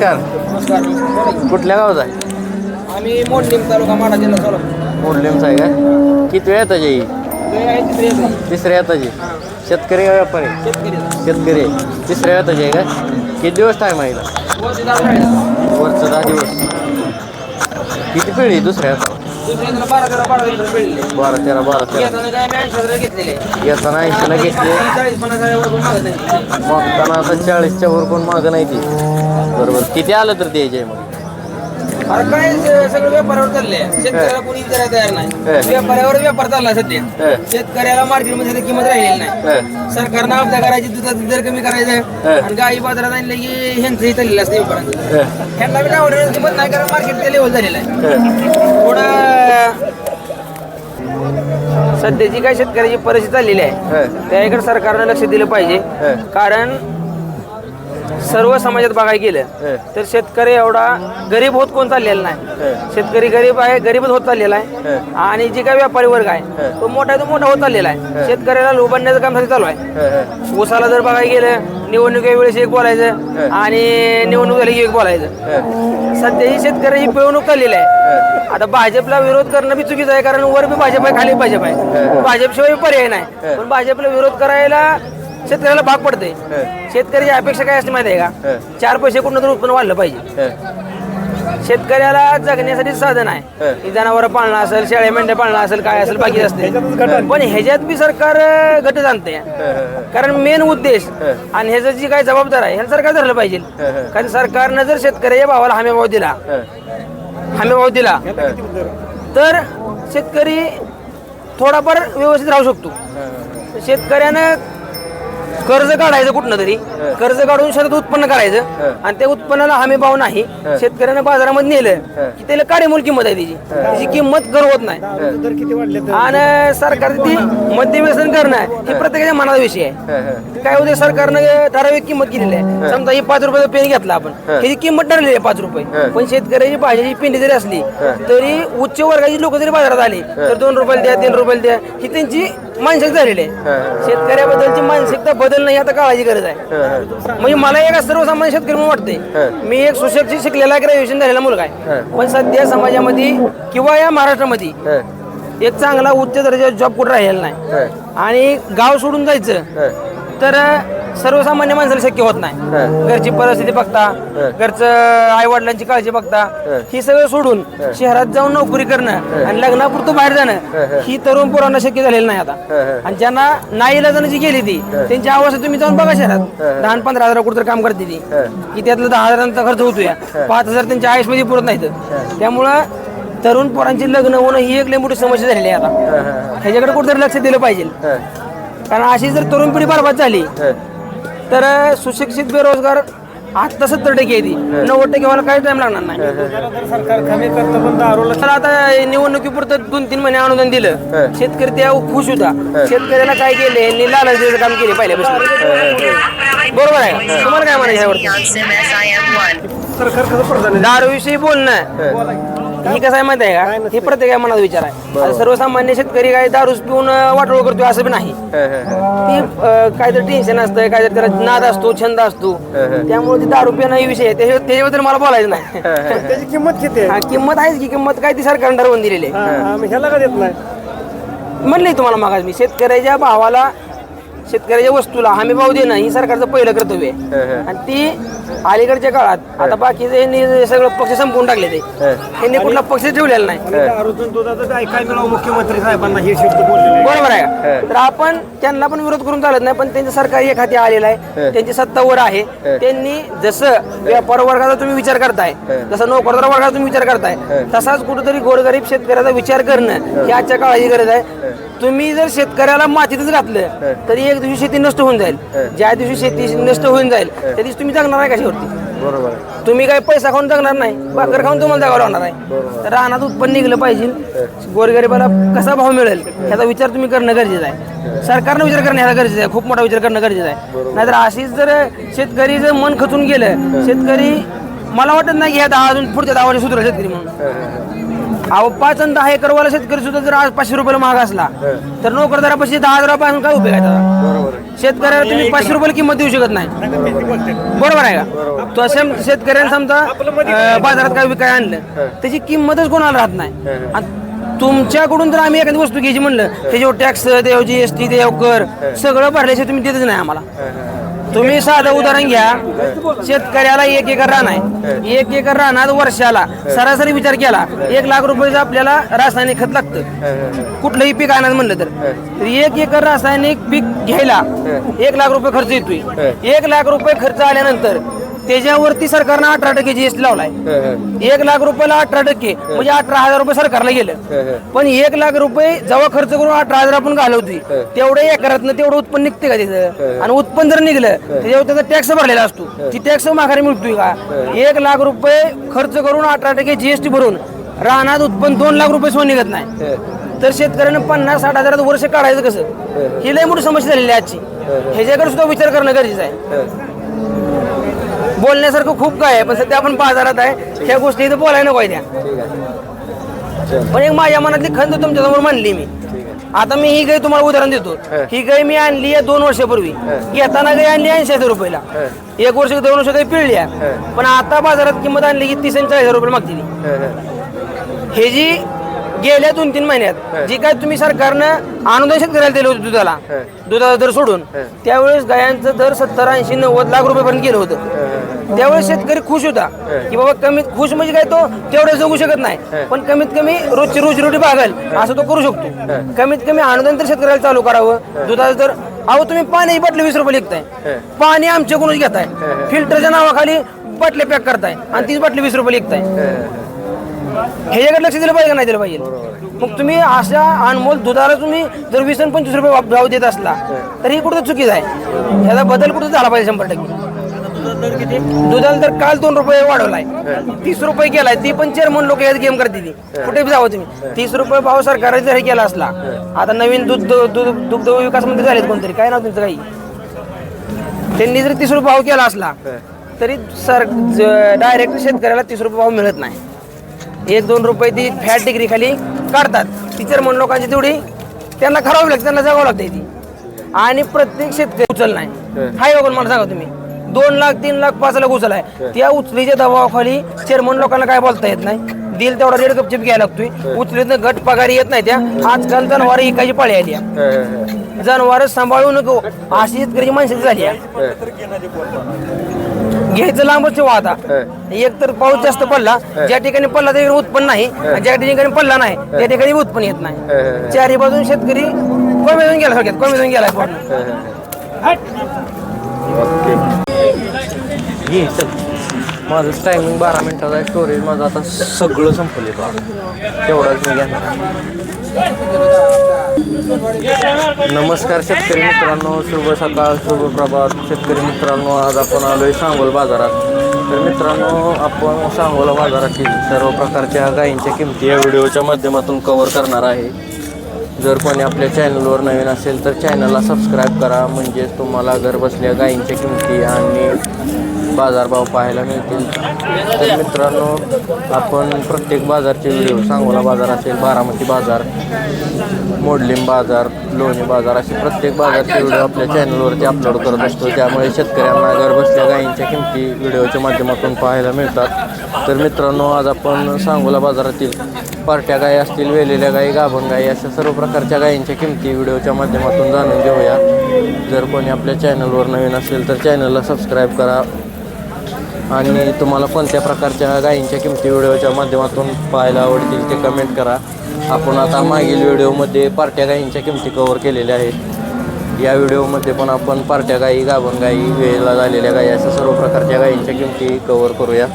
नमस्कार. कुठल्या गावात आहे? आम्ही मोडणीम तालुका माडा जिल्हा सोलापूर. मोडलेमचा आहे का? किती वेळ येताची ही ते आहे तिसरी येते. तिसऱ्या येताची. शेतकरी का व्यापारी? शेतकरी. शेतकरी. आहे. तिसऱ्या येताची आहे का? किती दिवस टाईम आहे हिला? वरती दारू राहिला. वरचं दहा दिवस. किती पिढी दुसऱ्या? येताना बारा तेरा बारा तेरा येताना ऐंशीला घेतले. मागताना आता चाळीसच्या वर कोण मागं नाही ती. बरोबर. किती आलं तर द्यायचे मग? काय सगळं व्यापारावर चाललंय शेतकऱ्याला कोणी विचारायला तयार नाही. व्यापाऱ्यावर व्यापार चालला सध्या. शेतकऱ्याला मार्केटमध्ये सध्या किंमत राहिलेली नाही. सरकारनं आपल्या करायची दुधाचा दर कमी करायचं. आणि गाई बाजारात आणले की ह्यांचंही चाललेलं असतं व्यापाराचं हे. ह्यांना बी आवडण्याची किंमत नाही कारण मार्केट ते लेवल झालेलं आहे. थोडं सध्याची काय शेतकऱ्याची परिस्थिती चाललेली आहे हे. त्याकडे सरकारनं लक्ष दिलं पाहिजे. कारण सर्व समाजात बघायला गेलं हे. तर शेतकरी एवढा गरीब होत कोण चाललेला हे. नाही शेतकरी गरीब आहे गरीबच होत चाललेला हे. आहे आणि जे काही व्यापारी वर्ग हे. आहे तो मोठा आहे तो मोठा होत चाललेला आहे. शेतकऱ्याला लोबाडण्याचं काम चालू आहे. हे. हे. ऊसाला जर बघायला गेलं निवडणुकी वेळेस एक बोलायचं आणि निवडणूक झाली की एक बोलायचं. सध्या ही शेतकऱ्याची पिळवणूक चाललेली आहे. आता भाजपला विरोध करणं बी चुकीचं आहे कारण वर बी भाजप आहे खाली भाजप आहे. भाजपशिवाय पर्याय नाही. पण भाजपला विरोध करायला शेतकऱ्याला भाग पडते शेतकऱ्याची अपेक्षा काय असते माहिती आहे का? चार पैसे कुठं तर उत्पन्न वाढलं पाहिजे. हे. शेतकऱ्याला जगण्यासाठी साधन आहे. की जनावर पाळणं असेल शेळ्या मेंढ्या पाळणं असेल काय असेल बाकी असते. पण ह्याच्यात बी सरकार गट जाणते कारण मेन उद्देश आणि ह्याचं जी काय जबाबदार आहे ह्याला सरकार धरलं पाहिजे. कारण सरकारनं जर शेतकऱ्याच्या भावाला हमी भाव दिला हमी भाव दिला तर शेतकरी थोडाफार व्यवस्थित राहू शकतो. शेतकऱ्यानं कर्ज काढायचं कुठनं तरी. कर्ज काढून शेतात उत्पन्न करायचं. आणि त्या उत्पन्नाला हमी भाव नाही. शेतकऱ्यानं बाजारामध्ये नेलं की त्याला काढेमोल किंमत आहे त्याची. त्याची किंमत गर्वत नाही. आणि सरकार ती मध्यव्यसन करणं हे प्रत्येकाच्या मनाचा विषय आहे. काय होते सरकारनं ठराविक किंमत केलेली आहे. समजा ही पाच रुपयाचा पेन घेतला आपण. त्याची किंमत ठरलेली आहे पाच रुपये. पण शेतकऱ्याची भाज्याची पेंडी जरी असली तरी उच्च वर्गाची लोक जरी बाजारात आली तर दोन रुपयाला द्या तीन रुपयाला द्या ही त्यांची मानसिकता झालेली. आहे शेतकऱ्याबद्दलची मानसिकता बदलणं ही आता काळाची गरज आहे. म्हणजे मला एक सर्वसामान्य शेतकरी म्हणून वाटते मी एक सुशिक्षित शिकलेला ग्रॅज्युएशन झालेला मुलगा आहे. पण सध्या समाजामध्ये किंवा या महाराष्ट्रामध्ये एक चांगला उच्च दर्जाचा जॉब कुठं राहिलेला नाही. आणि गाव सोडून जायचं. तर सर्वसामान्य माणसाला शक्य होत नाही. घरची परिस्थिती बघता घरचं आई वडिलांची काळजी बघता ही. सगळं सोडून शहरात जाऊन नोकरी करणं आणि लग्नापुरतं बाहेर जाणं ही तरुण पोरांना शक्य झालेलं नाही आता. आणि ज्यांना नाही इलाजानं जी गेली ती त्यांची अवस्था तुम्ही जाऊन बघा शहरात. दहा पंधरा हजार कुठं काम करते ती. की त्यातलं दहा हजारांचा खर्च होतोय. पाच हजार त्यांच्या आयुषमध्ये पुरत नाहीत. त्यामुळं तरुण पोरांची लग्न होणं ही एक लई मोठी समस्या झालेली आहे आता. ह्याच्याकडे कुठेतरी लक्ष दिलं पाहिजे. कारण अशी जर तरुण पिढी बरबाद झाली तर सुशिक्षित बेरोजगार आता सत्तर टक्के आहे ती. नव्वद टक्के व्हायला काही टाइम लागणार नाही. सरकार कमी करतं पण दारूला तर आता निवडणुकीपुरतं दोन तीन महिने अनुदान दिलं. शेतकरी त्या खुश होता. शेतकऱ्याला काय केले यांनी लालच द्यायचं काम केले पहिल्यापासून. बरोबर आहे? का? तुम्हाला काय म्हणायचं SIM1. सरकार दारूविषयी बोलणं. ही कसं आहे माहिती आहे का? हे प्रत्येका मनात विचार आहे. आता सर्वसामान्य शेतकरी काय दारू पिऊन अं, वाटोळ करतोय असं बी नाही. ती अं, काहीतरी टेन्शन असतं काहीतरी त्याला नाद असतो छंद असतो. त्यामुळे ती दारू पिणं ही विषय आहे. त्याच्या- त्याच्याबद्दल मला बोलायचं नाही. त्याची किंमत किती आहे? हा, किंमत आहेच की किंमत काय ती सरकारनं ठरवून दिलेली आहे. हा, आम्ही ह्याला का देत नाही? म्हणले तुम्हाला मागास मी शेतकऱ्याच्या भावाला शेतकऱ्याच्या वस्तूला हमी भाव देणं ही सरकारचं पहिलं कर्तव्य आहे. आणि ती अलीकडच्या काळात आता बाकीचे यांनी सगळं पक्ष संपवून टाकले ते. यांनी कुठला पक्ष ठेवलेला नाही. आणि दारूतून दुधाचं काय काय मिळावं मुख्यमंत्री साहेबांना हे शब्द बरोबर आहे का? तर आपण त्यांना पण विरोध करून चालत नाही पण त्यांचं सरकार एक हाती आलेलं आहे त्यांची सत्तावर आहे. त्यांनी जसं व्यापार वर्गाचा तुम्ही विचार करताय जसं नोकरदार वर्गाचा तुम्ही विचार करताय तसाच कुठेतरी गोरगरीब शेतकऱ्याचा विचार करणं ही. आजच्या काळाची गरज आहे. तुम्ही जर शेतकऱ्याला मातीतच घातलं तरी एक दिवशी शेती नष्ट होऊन जाईल. ज्या दिवशी शेती नष्ट होऊन जाईल त्या दिवशी तुम्ही जगणार आहे कशावरती. बरोबर आहे. तुम्ही काय पैसा खाऊन जगणार नाही भाकर खाऊन तुम्हाला जगावं लागणार आहे. तर रानात उत्पन्न निघलं पाहिजे. गोरगरिबाला कसा भाव मिळेल याचा विचार तुम्ही करणं गरजेचं आहे. सरकारनं विचार करणं ह्याचा गरजेचं आहे. खूप मोठा विचार करणं गरजेचं आहे. नाहीतर अशीच जर शेतकरी जर मन खचून गेलं शेतकरी मला वाटत नाही की ह्या दहा अजून पुढच्या दहा वर्ष सुधारेल शेतकरी म्हणून. अहो पाच आणि दहा एकरवाला शेतकरी सुद्धा जर आज पाचशे रुपयाला महाग असला तर नोकरदारापाशी दहा हजारापासून काय उपयोग आहे त्याचा? शेतकऱ्याला तुम्ही पाचशे रुपयाला किंमत देऊ शकत नाही. बरोबर आहे का? तो असं शेतकऱ्याने समजा अं, बाजारात काय विकाय आणलं त्याची किंमतच कोणाला राहत नाही. आणि तुमच्याकडून जर आम्ही एखादी वस्तू घ्यायची म्हणलं त्याच्यावर टॅक्स देव जी एस टी देव कर सगळं भरल्याशिवाय तुम्ही देतच नाही आम्हाला. तुम्ही साधं उदाहरण घ्या. शेतकऱ्याला एक एकर रान आहे. एक एकर रानात वर्षाला सरासरी विचार केला एक लाख रुपयाचं आपल्याला रासायनिक खत लागतं. कुठलंही पीक आणायचं म्हणलं तर. एक एकर रासायनिक पीक घ्यायला एक लाख रुपये खर्च येतोय. एक लाख रुपये खर्च आल्यानंतर त्याच्यावरती सरकारनं अठरा टक्के जीएसटी लावलाय. एक लाख रुपयाला अठरा टक्के म्हणजे अठरा हजार रुपये सरकारला गेलं. पण एक लाख रुपये जेव्हा खर्च करून अठरा हजार आपण घालवतोय तेवढ्या एकरातनं तेवढं उत्पन्न निघते का तिथं आणि उत्पन्न जर निघलं त्याच्यावर त्याचा टॅक्स भरलेला असतो. ती टॅक्स माघारी मिळतोय का? एक लाख रुपये खर्च करून अठरा टक्के जीएसटी भरून रानात उत्पन्न दोन लाख रुपये सोन निघत नाही. तर शेतकऱ्यानं पन्नास साठ हजारात वर्ष काढायचं कसं? ही. लय मोठी समस्या झालेली आहे आजची. ह्याच्याकडे सुद्धा विचार करणं गरजेचं आहे. बोलण्यासारखं खूप काय आहे पण सध्या आपण बाजारात आहे. ह्या गोष्टी इथं बोलायला नको आहे त्या. पण एक माझ्या मनातली खंत तुमच्यासमोर मांडली मी. आता मी ही गाय तुम्हाला उदाहरण देतो. ही. गाय मी आणली आहे दोन वर्षापूर्वी. घेताना गाय आणली ऐंशी हजार रुपयाला. एक वर्ष दोन वर्ष गाय पिळली आहे. पण आता बाजारात किंमत आणली की तीस आणि चाळीस हजार रुपये मागते ती. हे. जी गेल्या दोन तीन महिन्यात जी काय तुम्ही सरकारनं अनुदान शेतकऱ्याला दिलं होतं दुधाला दुधाचा दर सोडून त्यावेळेस गायांचं दर सत्तर ऐंशी नव्वद लाख रुपयेपर्यंत गेलं होतं. त्यावेळेस शेतकरी खुश होता की बाबा कमीत खुश म्हणजे काय तो तेवढं जगू शकत नाही. पण कमीत कमी रोजची रोजीरोटी भागल असं तो करू शकतो. कमीत कमी अनुदान तर शेतकऱ्याला चालू करावं. दुधाचं दर अहो तुम्ही पाण्याची बाटली वीस रुपये लिखताय पाणी आमच्याकडूनच घेताय. फिल्टरच्या नावाखाली बाटल्या पॅक करताय आणि तीच बाटली वीस रुपये लिखताय ह्याच्याकडे लक्ष दिलं पाहिजे का नाही दिलं पाहिजे? मग तुम्ही अशा अनमोल दुधाला तुम्ही जर वीस आणि पंचवीस रुपये भाव देत असला तर ही कुठं चुकीचं आहे? ह्याचा बदल कुठं झाला पाहिजे शंभर टक्के? दुधाला तर काल दोन रुपये वाढवलाय. तीस रुपये केलाय ती पण चेअरमन लोक यात गेम करते ती. कुठे जावं तुम्ही. तीस रुपये भाव सरकारने जर हे केला असला आता नवीन दूध दुग्ध विकास मंत्री झालेत कोणतरी. काय नाव त्यांचं काही? त्यांनी जर तीस रुपये भाव केला असला तरी सर डायरेक्ट शेतकऱ्याला तीस रुपये भाव मिळत नाही. एक दोन रुपये ती फॅट डिग्री खाली काढतात. टीचर म्हणून लोकांची तेवढी त्यांना खराब लागते त्यांना जगावं लागते ती. आणि प्रत्येक शेतकरी उचल नाही. हाय बघून मला सांगा तुम्ही. दोन लाख तीन लाख पाच लाख उचल आहे त्या उचलीच्या दबावाखाली चेअरमन लोकांना काय बोलता येत नाही. दिल तेवढा रेड गपचिप घ्यायला लागतोय. उचलीत गट पगारी येत नाही त्या. आजकाल जनावर इकायची पाळी आली. जनावर सांभाळू नको. अशी शेतकरी माणसाची झाली आहे. घ्यायचं लांबच ठेवा आता. एक तर पाऊस जास्त पडला ज्या ठिकाणी पडला त्या ठिकाणी उत्पन्न नाही आणि ज्या ठिकाणी पडला नाही त्या ठिकाणी उत्पन्न येत नाही. चारी बाजून शेतकरी कमी येऊन गेला थोडक्यात कमी येऊन गेला पूर्ण माझं टायमिंग बारा मिनिटाचा आहे स्टोरेज माझं आता सगळं संपले बा तेवढाच मी घेणार नमस्कार शेतकरी मित्रांनो शुभ सकाळ शुभ प्रभात. शेतकरी मित्रांनो आज आपण आलोय सांगोल बाजारात. तर मित्रांनो आपण सांगोला बाजारातील सर्व प्रकारच्या गायींच्या किमती या व्हिडिओच्या माध्यमातून कव्हर करणार आहे. जर कोणी आपल्या चॅनलवर नवीन असेल तर चॅनलला सबस्क्राईब करा. म्हणजे तुम्हाला घर बसल्या गायींच्या किमती आणि बाजारभाव पाहायला मिळतील. तर मित्रांनो आपण प्रत्येक बाजारचे व्हिडिओ सांगोला बाजार असेल बारामती बाजार मोडलिम बाजार लोणी बाजार असे प्रत्येक बाजारचे व्हिडिओ आपल्या चॅनलवरती अपलोड करत असतो. त्यामुळे शेतकऱ्यांना घर बसल्या गायींच्या किमती व्हिडिओच्या माध्यमातून पाहायला मिळतात. तर मित्रांनो आज आपण सांगोला बाजारातील पार्ट्या गायी असतील वेलेल्या गायी गाभण गायी अशा सर्व प्रकारच्या गायींच्या किमती व्हिडिओच्या माध्यमातून जाणून घेऊया. जर कोणी आपल्या चॅनलवर नवीन असेल तर चॅनलला सबस्क्राईब करा. आणि तुम्हाला कोणत्या प्रकारच्या गायींच्या किमती व्हिडिओच्या माध्यमातून पाहायला आवडतील ते कमेंट करा. आपण आता मागील व्हिडिओमध्ये पार्ट्या गायींच्या किमती कव्हर केलेल्या आहेत. या व्हिडिओमध्ये पण आपण पार्ट्या गायी गाभण गायी वेळेला झालेल्या गायी अशा सर्व प्रकारच्या गायींच्या किमती कव्हर करूया.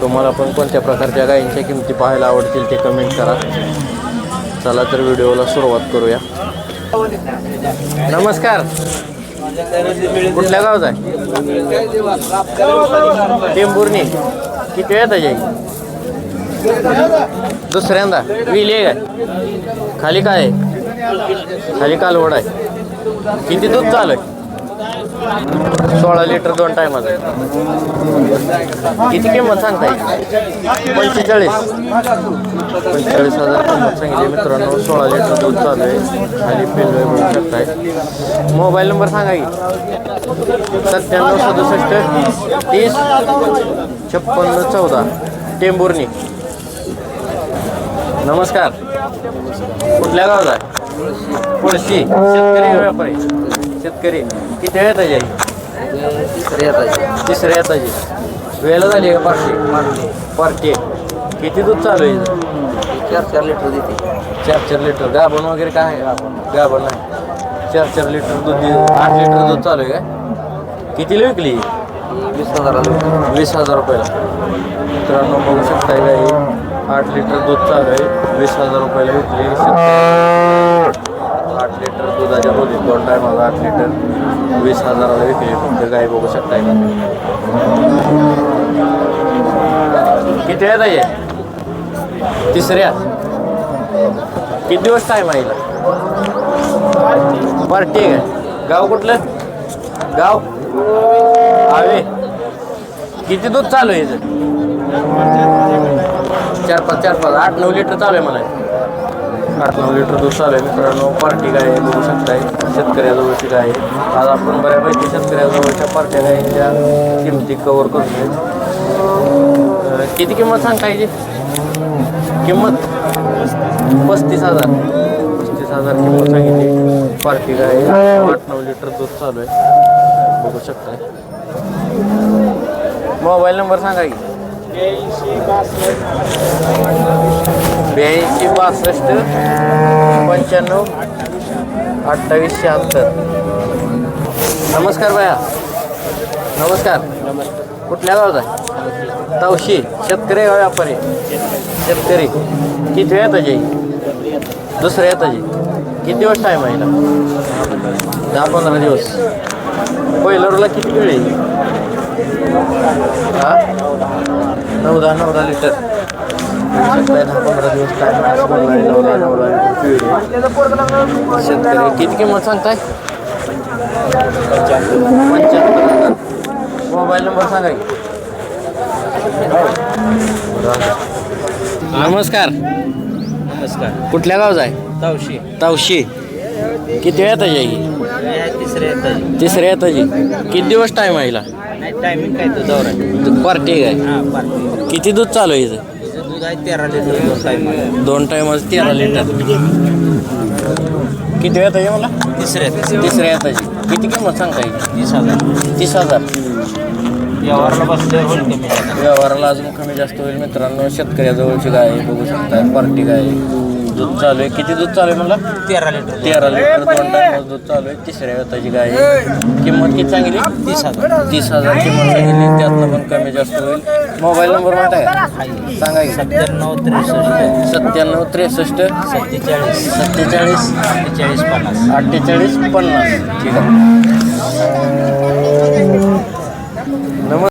तुम्हाला पण कोणत्या प्रकारच्या गायींच्या किमती पाहायला आवडतील ते कमेंट करा. चला तर व्हिडिओला सुरुवात करूया. नमस्कार. कुठल्या गावचा आहे? टेंबुर्णी किती वेळ त्याची दुसऱ्यांदा. विल आहे काय? खाली काय आहे? खाली कालवड आहे. किती दूध चालू आहे? सोळा लिटर दोन टायमाचं. किती किंमत सांगता येईल पंचेचाळीस. पंचेचाळीस हजार किंमत सांगितली मित्रांनो. सोळा लिटर दूध चालू आहे. खाली पिल्लो बघू शकताय मोबाईल नंबर सांगा की. सत्त्याण्णव सदुसष्ट तीस छप्पन्न चौदा. टेंबुर्णी नमस्कार. कुठल्या गावात आहे? शेतकरी व्यापारी. शेतकरी. किती वेळ येताची तिसऱ्या येताची वेळेला झाली का पार्टी? पार्टी. किती दूध चालू आहे? चार चार लिटर देते. चार चार लिटर. गाभण वगैरे काय आहे? गाभण. नाही. चार चार लिटर दूध दे- आठ लिटर दूध चालू आहे का? कितीला विकली? वीस हजाराला वीस हजार रुपयाला. मित्रांनो बघू शकताय गाई आठ लिटर दूध चालू आहे. वीस हजार रुपयाला विकली. लिटर दुधाच्या बोलीत दोन टायमाला आठ लिटर. वीस हजाराला विकली. म्हणजे फक्त गाय बघू शकताय का किती वेळ आहे तिसऱ्या किती दिवस टाईम आहे बरं ठीक आहे गाव कुठलं? गाव? आवे. किती दूध चालू आहे चार पाच चार पाच. आठ नऊ लिटर चालू आहे मला आठ नऊ लिटर दूध चालू आहे. मित्रांनो पार्टी गाय आहे, बघू शकताय. शेतकऱ्याजवळची गाय आहे. आज आपण बऱ्यापैकी शेतकऱ्याजवळच्या पार्ट्या गायच्या किमती कवर करतोय किती किंमत सांगतायची किंमत? पस्तीस हजार. पस्तीस हजार किंमत सांगितली. पार्टी गाय आहे. आठ नऊ लिटर दूध चालू आहे. बघू शकताय. मोबाईल नंबर सांगा की. ब्याऐंशी बासष्ट पंच्याण्णव अठ्ठावीस शहात्तर. नमस्कार बाया नमस्कार. कुठल्या गावात आहे? तावशी शेतकरी आहे का व्यापारी? शेतकरी. किती वेळ येताची दुसऱ्या येताची किती दिवस टाईम आहे ना दहा पंधरा दिवस. पहिलं किती वेळ येईल? हां? नऊ दहा नऊ दहा लिटर. दहा पंधरा दिवस टाईम. नऊ दहा नऊ दहा लिटर पिळी आहे. शेतकरी किती किंमत सांगताय? पंच्याहत्तर. मोबाईल नंबर सांगा नमस्कार. नमस्कार. कुठल्या गावचा आहे? तावशी. तावशी. किती वेळ येताची आहे तिसऱ्या येतात तिसऱ्या येताची किती दिवस टाईम आहे हिला? टायमिंग काय तो दौरा पार्टी आहे हां पार्टी किती दूध चालू आहे इथं? तिचं दूध आहे तेरा लिटर दोन दोन टायमाचं तेरा लिटर. किती वेळ आहे मला? तिसऱ्या तिसऱ्या येताची किती किंमत सांगता येईल? तीस हजार. तीस हजार. व्यवहारला बसल्यावर होईल कमी जादा. व्यवहाराला अजून कमी जास्त होईल मित्रांनो. शेतकऱ्याजवळची गाय आहे, बघू शकता. पार्टी गाय आहे. दूध चालू आहे. किती दूध चालू आहे मला तेरा लिटर तेरा लिटर दोन टायमाचं दूध चालू आहे. तिसऱ्या वेताची गाय आहे. किंमत किती सांगितली? तीस हजार. तीस हजार किंमत सांगितली. त्यातनं पण कमी जास्त होईल. मोबाईल नंबर आहे? का सांगा की. सत्त्याण्णव त्रेसष्ट. सत्त्याण्णव त्रेसष्ट. सत्तेचाळीस. सत्तेचाळीस. अठ्ठेचाळीस पन्नास. अठ्ठेचाळीस पन्नास. ठीक आहे.